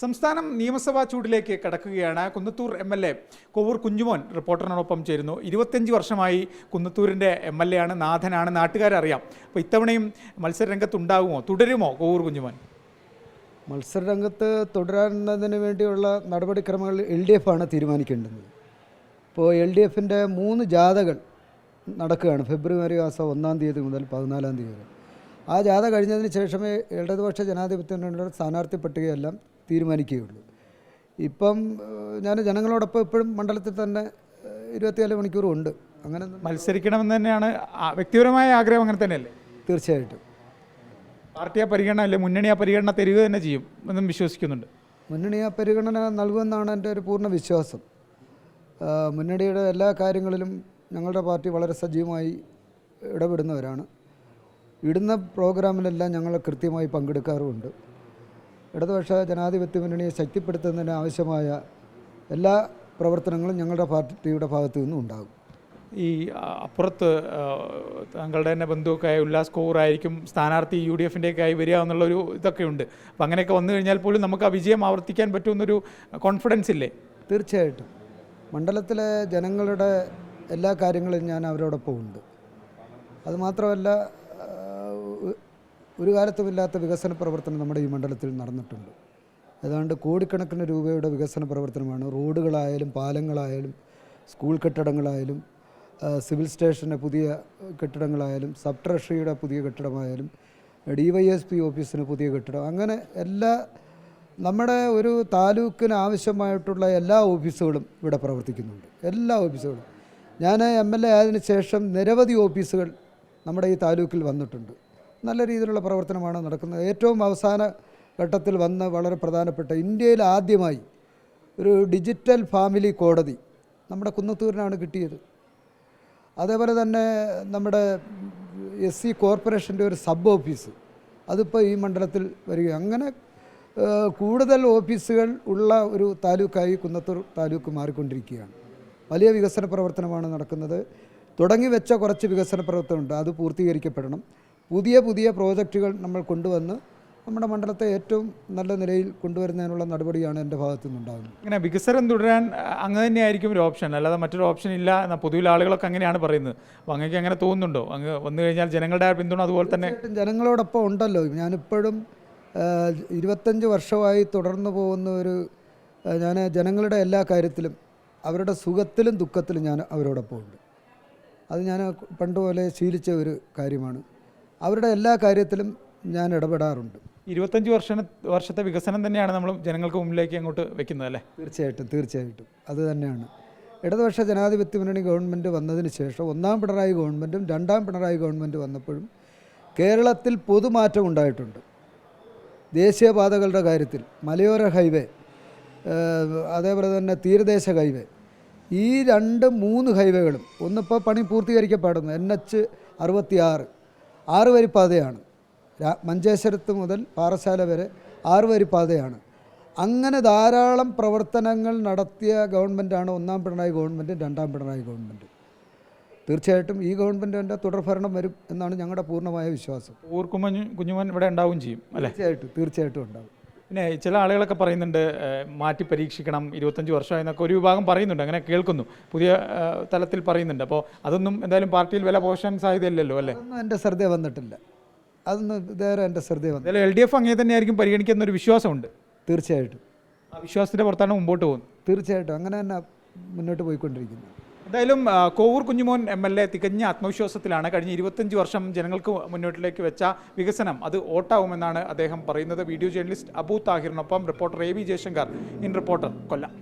സംസ്ഥാനം നിയമസഭാ ചൂടിലേക്ക് കടക്കുകയാണ് Kunnathur M L A Kovoor Kunjumon റിപ്പോർട്ടറിനോടൊപ്പം ചേരുന്നു. ഇരുപത്തഞ്ച് വർഷമായി കുന്നത്തൂരിന്റെ എം എൽ എ ആണ് നാഥനാണ് നാട്ടുകാരറിയാം. അപ്പോൾ ഇത്തവണയും മത്സരരംഗത്തുണ്ടാകുമോ? തുടരുമോ കോവൂർ കുഞ്ഞുമോൻ? മത്സരരംഗത്ത് തുടരുന്നതിന് വേണ്ടിയുള്ള നടപടിക്രമങ്ങൾ എൽ ഡി എഫ് ആണ് തീരുമാനിക്കേണ്ടത്. ഇപ്പോൾ എൽ ഡി എഫിന്റെ മൂന്ന് ജാഥകൾ നടക്കുകയാണ്. ഫെബ്രുവരി മാസം ഒന്നാം തീയതി മുതൽ പതിനാലാം തീയതി വരെ. ആ ജാഥ കഴിഞ്ഞതിന് ശേഷമേ ഇടതുപക്ഷ ജനാധിപത്യ സ്ഥാനാർത്ഥി പട്ടികയെല്ലാം തീരുമാനിക്കുകയുള്ളൂ. ഇപ്പം ഞാൻ ജനങ്ങളോടൊപ്പം ഇപ്പോഴും മണ്ഡലത്തിൽ തന്നെ ഇരുപത്തിനാല് മണിക്കൂറും ഉണ്ട്. അങ്ങനെ മത്സരിക്കണമെന്ന് തന്നെയാണ് വ്യക്തിപരമായ ആഗ്രഹം അങ്ങനെ തന്നെയല്ലേ? തീർച്ചയായിട്ടും. പാർട്ടി ആ പരിഗണന അല്ലെ? മുന്നണി ആ പരിഗണന തരിക തന്നെ ചെയ്യും എന്നും വിശ്വസിക്കുന്നുണ്ട്. മുന്നണി ആ പരിഗണന നൽകുമെന്നാണ് എന്റെ ഒരു പൂർണ വിശ്വാസം. മുന്നണിയുടെ എല്ലാ കാര്യങ്ങളിലും ഞങ്ങളുടെ പാർട്ടി വളരെ സജീവമായി ഇടപെടുന്നവരാണ്. ഇടുന്ന പ്രോഗ്രാമിലെല്ലാം ഞങ്ങൾ കൃത്യമായി പങ്കെടുക്കാറുമുണ്ട്. ഇടതുപക്ഷ ജനാധിപത്യ മുന്നണിയെ ശക്തിപ്പെടുത്തുന്നതിന് ആവശ്യമായ എല്ലാ പ്രവർത്തനങ്ങളും ഞങ്ങളുടെ പാർട്ടിയുടെ ഭാഗത്തു നിന്നും ഉണ്ടാകും. ഈ അപ്പുറത്ത് താങ്കളുടെ തന്നെ ബന്ധുവൊക്കെയായ ഉല്ലാസ് കോവൂറായിരിക്കും സ്ഥാനാർത്ഥി യു ഡി എഫിന്റെയൊക്കെ ആയി വരിക എന്നുള്ളൊരു ഇതൊക്കെ ഉണ്ട്. അപ്പം അങ്ങനെയൊക്കെ വന്നു കഴിഞ്ഞാൽ പോലും നമുക്ക് ആ വിജയം ആവർത്തിക്കാൻ പറ്റുമെന്നൊരു കോൺഫിഡൻസ് ഇല്ലേ? തീർച്ചയായിട്ടും. മണ്ഡലത്തിലെ ജനങ്ങളുടെ എല്ലാ കാര്യങ്ങളും ഞാൻ അവരോടൊപ്പം ഉണ്ട് അതുമാത്രമല്ല ഒരു കാലത്തുമില്ലാത്ത വികസന പ്രവർത്തനം നമ്മുടെ ഈ മണ്ഡലത്തിൽ നടന്നിട്ടുണ്ട്. ഏതാണ്ട് കോടിക്കണക്കിന് രൂപയുടെ വികസന പ്രവർത്തനമാണ്. റോഡുകളായാലും പാലങ്ങളായാലും സ്കൂൾ കെട്ടിടങ്ങളായാലും സിവിൽ സ്റ്റേഷന്റെ പുതിയ കെട്ടിടങ്ങളായാലും സബ് ട്രഷറിയുടെ പുതിയ കെട്ടിടമായാലും ഡി വൈ എസ് പി ഓഫീസിന് പുതിയ കെട്ടിടം അങ്ങനെ എല്ലാ നമ്മുടെ ഒരു താലൂക്കിന് ആവശ്യമായിട്ടുള്ള എല്ലാ ഓഫീസുകളും ഇവിടെ പ്രവർത്തിക്കുന്നുണ്ട്. എല്ലാ ഓഫീസുകളും. ഞാൻ എം എൽ എ ആയതിനു ശേഷം നിരവധി ഓഫീസുകൾ നമ്മുടെ ഈ താലൂക്കിൽ വന്നിട്ടുണ്ട്. നല്ല രീതിയിലുള്ള പ്രവർത്തനമാണ് നടക്കുന്നത്. ഏറ്റവും അവസാന ഘട്ടത്തിൽ വന്ന വളരെ പ്രധാനപ്പെട്ട ഇന്ത്യയിൽ ആദ്യമായി ഒരു ഡിജിറ്റൽ ഫാമിലി കോടതി നമ്മുടെ കുന്നത്തൂരിനാണ് കിട്ടിയത്. അതേപോലെ തന്നെ നമ്മുടെ എസ് സി കോർപ്പറേഷന്റെ ഒരു സബ് ഓഫീസ് അതിപ്പോൾ ഈ മണ്ഡലത്തിൽ വരിക അങ്ങനെ കൂടുതൽ ഓഫീസുകൾ ഉള്ള ഒരു താലൂക്കായി കുന്നത്തൂർ താലൂക്ക് മാറിക്കൊണ്ടിരിക്കുകയാണ്. വലിയ വികസന പ്രവർത്തനമാണ് നടക്കുന്നത്. തുടങ്ങി വെച്ച കുറച്ച് വികസന പ്രവർത്തനമുണ്ട്. അത് പൂർത്തീകരിക്കപ്പെടണം. പുതിയ പുതിയ പ്രോജക്റ്റുകൾ നമ്മൾ കൊണ്ടുവന്ന് നമ്മുടെ മണ്ഡലത്തെ ഏറ്റവും നല്ല നിലയിൽ കൊണ്ടുവരുന്നതിനുള്ള നടപടിയാണ് എന്റെ ഭാഗത്തു നിന്നുണ്ടാകുന്നത്. ഇങ്ങനെ വികസനം തുടരാൻ അങ്ങ് തന്നെയായിരിക്കും ഒരു ഓപ്ഷൻ. അല്ലാതെ മറ്റൊരു ഓപ്ഷൻ ഇല്ല എന്ന പൊതുവിൽ ആളുകളൊക്കെ അങ്ങനെയാണ് പറയുന്നത്. അപ്പോൾ അങ്ങേക്ക് അങ്ങനെ തോന്നുന്നുണ്ടോ? അങ്ങ് വന്നു കഴിഞ്ഞാൽ ജനങ്ങളുടെ പിന്തുണ അതുപോലെ തന്നെ ജനങ്ങളോടൊപ്പം ഉണ്ടല്ലോ. ഞാനിപ്പോഴും ഇരുപത്തഞ്ച് വർഷമായി തുടർന്നു പോകുന്ന ഒരു ഞാൻ ജനങ്ങളുടെ എല്ലാ കാര്യത്തിലും അവരുടെ സുഖത്തിലും ദുഃഖത്തിലും ഞാൻ അവരോടൊപ്പം ഉണ്ട് അത് ഞാൻ പണ്ടുപോലെ ശീലിച്ച ഒരു കാര്യമാണ്. അവരുടെ എല്ലാ കാര്യത്തിലും ഞാൻ ഇടപെടാറുണ്ട്. ഇരുപത്തഞ്ച് വർഷ വർഷത്തെ വികസനം തന്നെയാണ് നമ്മൾ ജനങ്ങൾക്ക് മുമ്പിലേക്ക് അങ്ങോട്ട് വെക്കുന്നത് അല്ലേ? തീർച്ചയായിട്ടും തീർച്ചയായിട്ടും. അത് തന്നെയാണ്. ഇടതുപക്ഷ ജനാധിപത്യ മുന്നണി ഗവൺമെന്റ് വന്നതിന് ശേഷം ഒന്നാം പിണറായി ഗവൺമെന്റും രണ്ടാം പിണറായി ഗവൺമെന്റ് വന്നപ്പോഴും കേരളത്തിൽ പൊതുമാറ്റം ഉണ്ടായിട്ടുണ്ട്. ദേശീയപാതകളുടെ കാര്യത്തിൽ മലയോര ഹൈവേ അതേപോലെ തന്നെ തീരദേശ ഹൈവേ ഈ രണ്ട് മൂന്ന് ഹൈവേകളും ഒന്നിപ്പോൾ പണി പൂർത്തീകരിക്കപ്പെടുന്നു. എൻ എച്ച് അറുപത്തി ആറ് ആറ് വരി പാതയാണ് മഞ്ചേശ്വരത്ത് മുതൽ പാറശാല വരെ ആറ് വരി പാതയാണ് അങ്ങനെ ധാരാളം പ്രവർത്തനങ്ങൾ നടത്തിയ ഗവൺമെന്റാണ് ഒന്നാം പിണറായി ഗവൺമെന്റ് രണ്ടാം പിണറായി ഗവൺമെന്റ് തീർച്ചയായിട്ടും ഈ ഗവൺമെന്റിന്റെ തുടർഭരണം വരും എന്നാണ് ഞങ്ങളുടെ പൂർണമായ വിശ്വാസം. ഊർക്കുമഞ്ഞ് കുഞ്ഞുമൻ ഇവിടെ ഉണ്ടാവുകയും ചെയ്യും തീർച്ചയായിട്ടും തീർച്ചയായിട്ടും ഉണ്ടാവും. പിന്നെ ചില ആളുകളൊക്കെ പറയുന്നുണ്ട് മാറ്റി പരീക്ഷിക്കണം ഇരുപത്തഞ്ച് വർഷമായി എന്നൊക്കെ ഒരു വിഭാഗം പറയുന്നുണ്ട് അങ്ങനെ കേൾക്കുന്നു പുതിയ തലത്തിൽ പറയുന്നുണ്ട്. അപ്പോൾ അതൊന്നും എന്തായാലും പാർട്ടിയിൽ വില പോഷാൻ സാധ്യതയില്ലല്ലോ അല്ലേ? ഒന്നും എന്റെ ശ്രദ്ധ വന്നിട്ടില്ല. അതൊന്നും ഇതേറെ എന്റെ ശ്രദ്ധ വന്നു എൽ ഡി എഫ് അങ്ങനെ തന്നെയായിരിക്കും പരിഗണിക്കുന്ന ഒരു വിശ്വാസമുണ്ട്. തീർച്ചയായിട്ടും. ആ വിശ്വാസത്തിന്റെ പുറത്താണ് മുമ്പോട്ട് പോകുന്നത്. തീർച്ചയായിട്ടും. അങ്ങനെ തന്നെ മുന്നോട്ട് പോയിക്കൊണ്ടിരിക്കുന്നു. എന്തായാലും Kovoor Kunjumon M L A തികഞ്ഞ ആത്മവിശ്വാസത്തിലാണ് കഴിഞ്ഞ ഇരുപത്തഞ്ച് വർഷം ജനങ്ങൾക്ക് മുന്നോട്ടിലേക്ക് വെച്ച വികസനം. അത് ഓട്ടാവുമെന്നാണ് അദ്ദേഹം പറയുന്നത്. Video journalist Abu താഹിറിനൊപ്പം reporter A V Jayashankar in reporter Kollam.